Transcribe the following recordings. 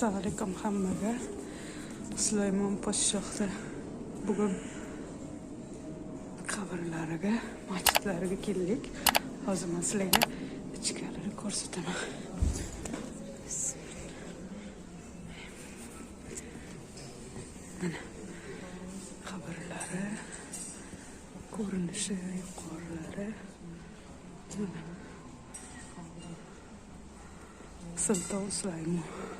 assalomu alaykum hammaga. Sulaymon podshohni bugun qabrlariga masjidlariga keldik. Hozir man sizlarga ichkarini ko'rsataman. Mana qabrlari ko'rinishi yuqorilari. Mana. Sulton sulaymon.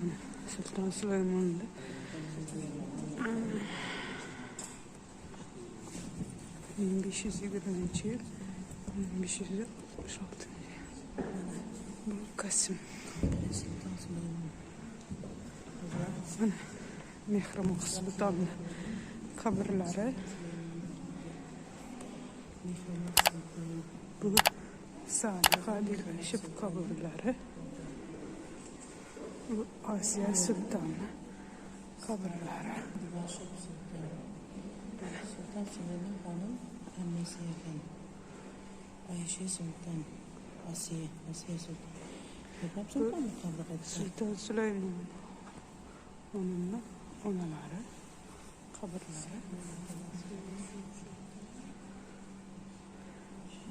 Sultan bin besh yuz oltmish oltinchi bu Kasım. Mana Mehrimon Sulton'ni qabrlari bu Sa'd G'aliy Shib qabrlari bu Asiya Sultan'ni qabrlari Sultan Süleyman Hanım annesi ekan. Ayşe Sultan. Asiye, Asiye Sultan. Hep Sultan mı kabul etti? Sultan Süleyman onunla onaları qabrlari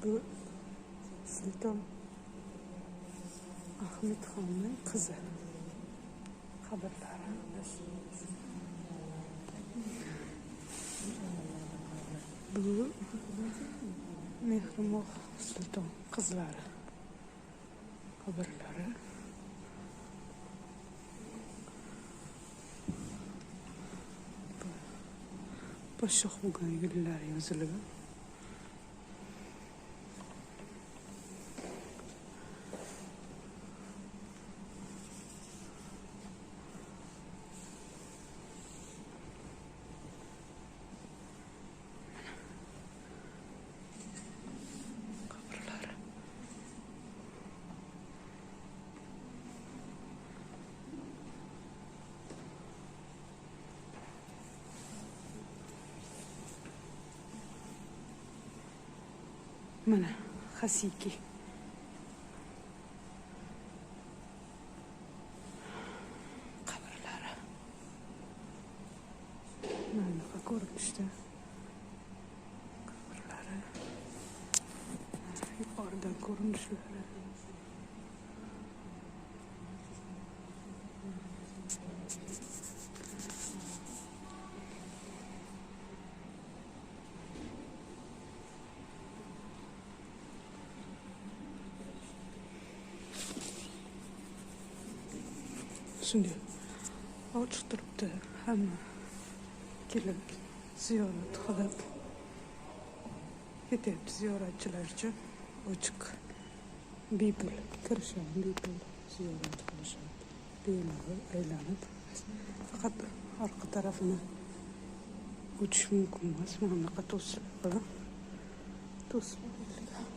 bu Sultan Ahmet Xonning qizi qabrlari bu Mehrimon Sulton qizlari qabrlari podshoh bo'lgan yillari yozilgan mana xasiki qabrlari mana bunaqa ko'rinishda qabrlari yuqoridan ko'rinishlari shunday ochiq turibdi hamma kelib ziyorat qilib ketyapti ziyoratchilar uchun ochiq bepul kirishadi bepul ziyorat qilishadi bemalol aylanib faqat orqa tarafini o'tish mumkin emas mana bunaqa to'siq bilan to'sib qo'yilgan.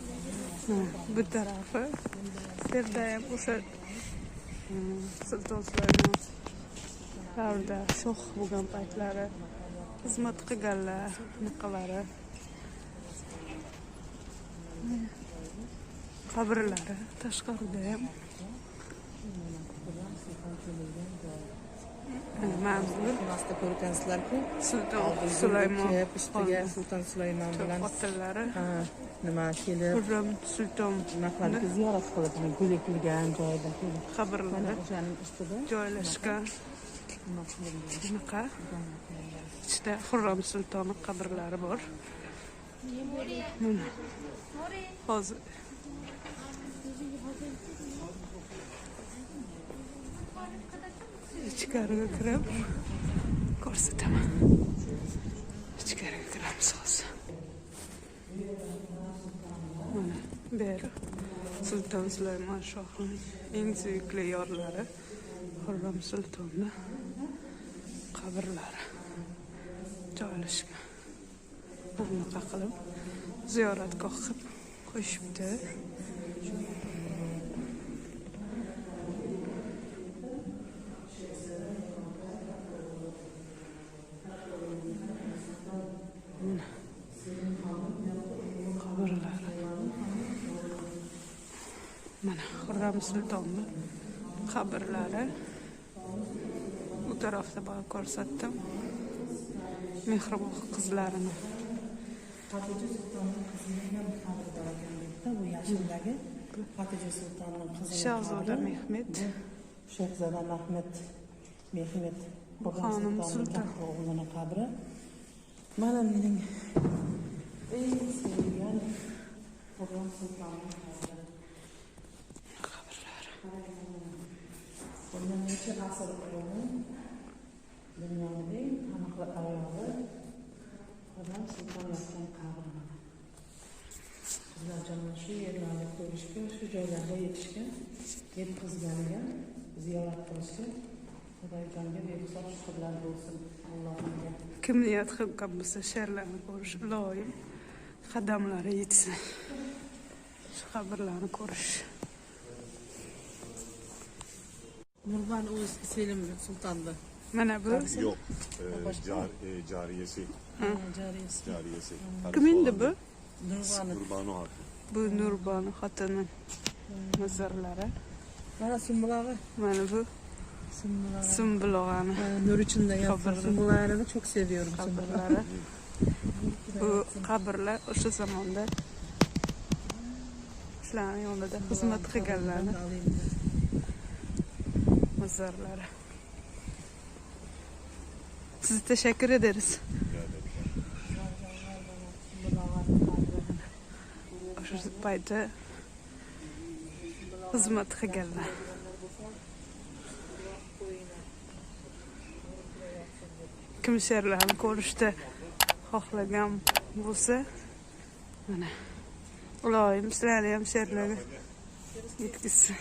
Ha, bu tarafı. O'sha mm, sulton sulaymon davrida shoh bo'lgan paytlari xizmat qilganlar bunaqalari qabrlari tashqarida ham mana manzil Nasıl ko'rgansizlar-ku? sulton sulaymon ustiga Sultan Süleyman bilan otillari ha, nima kelib, xurram sulton nimalarni ziyorat qilib, gul ekilgan joyda qabrlari o'shaning ustida joylashgan bunaqa ichida xurram sultonni qabrlari bor mana hozir ichkariga kirib ko'rsataman ichkariga kiramiz hozir mana bu yer sulton sulaymon shohning eng suyukli yorlari xurram sultonni qabrlari joylashgan bunaqa qilib ziyoratgoh qilib qo'yishibdi mana xurram sultonni qabrlari bu tarafda bana ko'rsatdim mehribon qizlarini shahzoda mehmet Shehzoda Mahmud Mehmet Xonim Sulton. o'g'lini qabri. Mana mening eng sevgan Xo'jayon Sultonning qabri. Bundan necha asr oldin dunyoning eng taniqli ayoli Xo'jayon Sulton yotgan qabri mana. Qizlar jamoa shu yerlarni ko'rishga, shu joylarga yetishga, yetkazganiga, ziyorat qilishga Xudoyjonga behisob shukrlar bo'lsin Allohimga. kim niyat qilgan bo'lsa she'rlarni ko'rish iloyim qadamlari yetsin shu qabrlarni ko'rish Nurban Oğuz Selim Sultan'dı. mana bu Yok. E, car, e, cariyesi. Cariyesi. Cariyesi. kim endi bu Nurban'ı. Kurbanu Hatun. bu nurboni xotini mizrlari Bana Sümbulağı. mana bu Sümbulağı. sumbul og'ani Nur içinde yaptım. Kabırlı. Sümbulağını çok seviyorum. qabrlari bu qabrlar o'sha zamonda shularni yonida xizmat qilganlarni mizrlari siz teşekkür ederiz. O'sha paytda xizmat qilganlar kim she'rlarni ko'rishni xohlagan bo'lsa mana. İloyim sizlarni ham she'rlarga yetkazsin